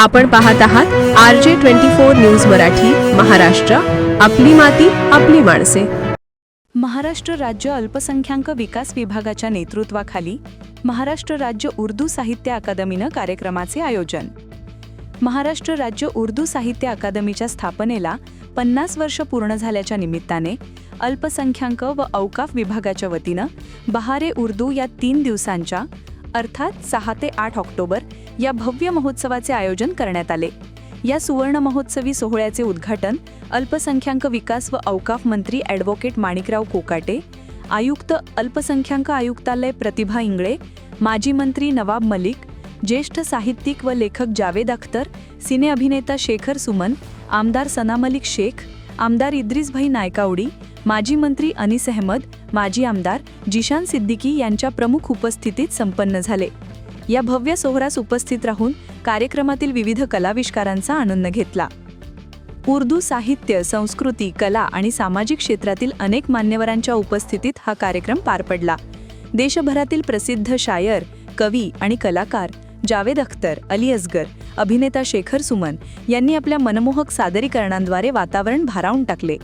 आपण पाहत आहात R J twenty four news Marathi Maharashtra. आपली माती आपली माणसे. महाराष्ट्र राज्य अल्पसंख्याक विकास विभागाच्या नेतृत्वाखाली महाराष्ट्र राज्य उर्दू साहित्य अकादमीनं कार्यक्रमाचे आयोजन. महाराष्ट्र राज्य उर्दू साहित्य अकादमीच्या स्थापनेला पन्नास वर्ष पूर्ण झाल्याच्या निमित्ताने अल्पसंख्याक व औकाफ विभागाच्या वतीनं बहारे उर्दू या तीन दिवसांच्या अर्थात सहा ते आठ ऑक्टोबर या भव्य महोत्सवाचे आयोजन करण्यात आले. या सुवर्ण महोत्सवी सोहळ्याचे उद्घाटन अल्पसंख्याक विकास व औकाफ मंत्री ॲडव्होकेट माणिकराव कोकाटे आयुक्त अल्पसंख्याक आयुक्तालय प्रतिभा इंगळे माजी मंत्री नवाब मलिक ज्येष्ठ साहित्यिक व लेखक जावेद अख्तर सिने अभिनेता शेखर सुमन आमदार सना मलिक शेख आमदार इद्रिसभाई नायकावडी माजी मंत्री अनिस अहमद माजी आमदार जिशान सिद्दीकी यांच्या प्रमुख उपस्थितीत संपन्न झाले. या भव्य सोहळ्यास उपस्थित राहून कार्यक्रमातील विविध कलाविष्कारांचा आनंद घेतला. उर्दू साहित्य संस्कृती कला आणि सामाजिक क्षेत्रातील अनेक मान्यवरांच्या उपस्थितीत हा कार्यक्रम पार पडला. देशभरातील प्रसिद्ध शायर कवी आणि कलाकार जावेद अख्तर अली असगर अभिनेता शेखर सुमन यांनी आपल्या मनमोहक सादरीकरणांद्वारे वातावरण भारावून टाकले.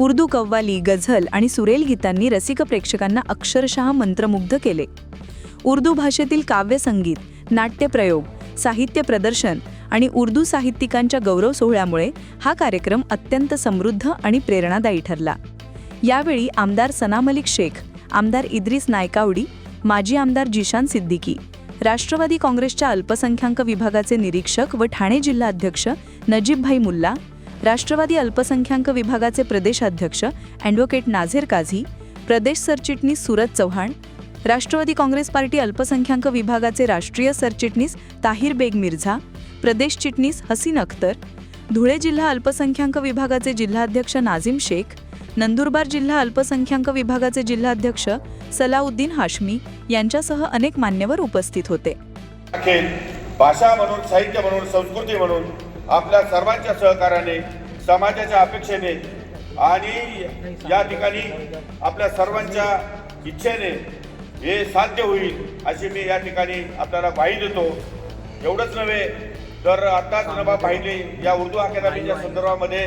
उर्दू कव्वाली गझल आणि सुरेल गीतांनी रसिक प्रेक्षकांना अक्षरशः मंत्रमुग्ध केले. उर्दू भाषेतील काव्यसंगीत नाट्यप्रयोग साहित्य प्रदर्शन आणि उर्दू साहित्यिकांच्या गौरव सोहळ्यामुळे हा कार्यक्रम अत्यंत समृद्ध आणि प्रेरणादायी ठरला. यावेळी आमदार सना मलिक शेख आमदार इद्रिस नायकावडी माजी आमदार जिशान सिद्दीकी राष्ट्रवादी काँग्रेसच्या अल्पसंख्याक विभागाचे निरीक्षक व ठाणे जिल्हा अध्यक्ष नजीबभाई मुल्ला राष्ट्रवादी अल्पसंख्याक विभागाचे प्रदेशाध्यक्ष ॲडव्होकेट नाझेर काझी प्रदेश सरचिटणीस सुरज चव्हाण राष्ट्रवादी काँग्रेस पार्टी अल्पसंख्याक विभागाचे राष्ट्रीय सरचिटणीस ताहिर बेग मिर्झा प्रदेश चिटणीस हसीन अख्तर धुळे जिल्हा अल्पसंख्याक विभागाचे जिल्हाध्यक्ष नाझिम शेख नंदुरबार जिल्हा अल्पसंख्याक विभागाचे जिल्हाध्यक्ष सलाउद्दीन हाशमी यांच्यासह अनेक मान्यवर उपस्थित होते. भाषा म्हणून साहित्य म्हणून संस्कृती म्हणून आपल्या सर्वांच्या सहकार्याने समाजाच्या अपेक्षेने आणि या ठिकाणी आपल्या सर्वांच्या इच्छेने हे साध्य होईल अशी मी या ठिकाणी आपल्याला ग्वाही देतो. एवढंच नव्हे तर आत्ताच नबा पाहिले या उर्दू अकादमीच्या संदर्भामध्ये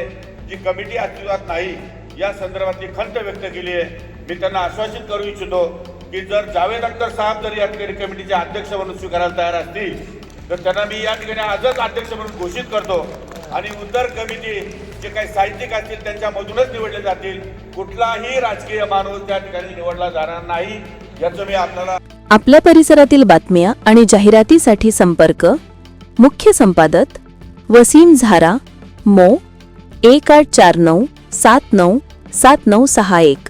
जी कमिटी अस्तित्वात नाही या संदर्भातली खंत व्यक्त केली आहे. मी त्यांना आश्वासित करू इच्छितो की जर जावेद अख्तर साहेब जर या ठिकाणी कमिटीचे अध्यक्ष म्हणून स्वीकारायला तयार असतील तर त्यांना मी या ठिकाणी आजच अध्यक्ष म्हणून घोषित करतो. आणि उत्तर कमिटी जे काही साहित्यिक असतील त्यांच्यामधूनच निवडले जातील. कुठलाही राजकीय माणूस त्या ठिकाणी निवडला जाणार नाही याचं मी आपल्याला आपल्या परिसरातील बातम्या आणि जाहिरातीसाठी संपर्क मुख्य संपादक वसीम झारा मो एक आठ चार नऊ सात नऊ सात नऊ सहा एक.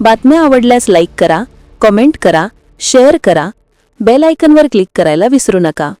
बातम्या आवडल्यास लाईक करा कॉमेंट करा शेअर करा बेल आयकनवर क्लिक करायला विसरू नका.